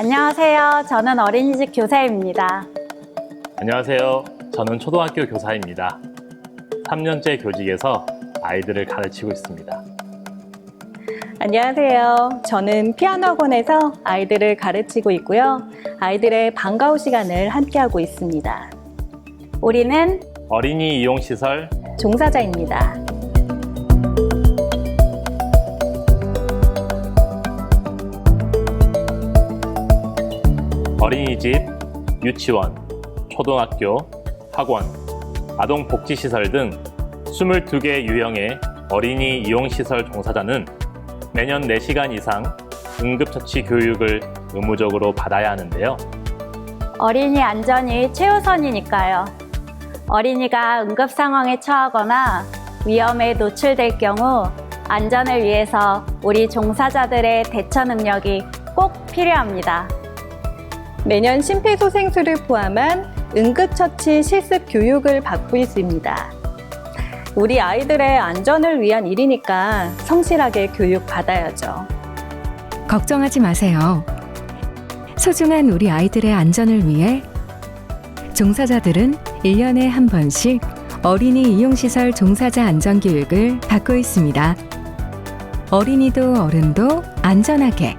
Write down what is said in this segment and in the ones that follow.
안녕하세요. 저는 어린이집 교사입니다. 안녕하세요. 저는 초등학교 교사입니다. 3년째 교직에서 아이들을 가르치고 있습니다. 안녕하세요. 저는 피아노 학원에서 아이들을 가르치고 있고요. 아이들의 방과후 시간을 함께하고 있습니다. 우리는 어린이 이용시설 종사자입니다. 어린이집, 유치원, 초등학교, 학원, 아동복지시설 등 22개 유형의 어린이 이용시설 종사자는 매년 4시간 이상 응급처치 교육을 의무적으로 받아야 하는데요. 어린이 안전이 최우선이니까요. 어린이가 응급 상황에 처하거나 위험에 노출될 경우 안전을 위해서 우리 종사자들의 대처 능력이 꼭 필요합니다. 매년 심폐소생술을 포함한 응급처치 실습 교육을 받고 있습니다. 우리 아이들의 안전을 위한 일이니까 성실하게 교육받아야죠. 걱정하지 마세요. 소중한 우리 아이들의 안전을 위해 종사자들은 1년에 한 번씩 어린이 이용시설 종사자 안전교육을 받고 있습니다. 어린이도 어른도 안전하게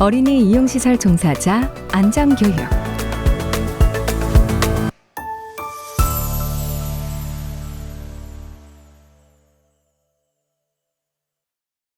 어린이 이용시설 종사자 안전교육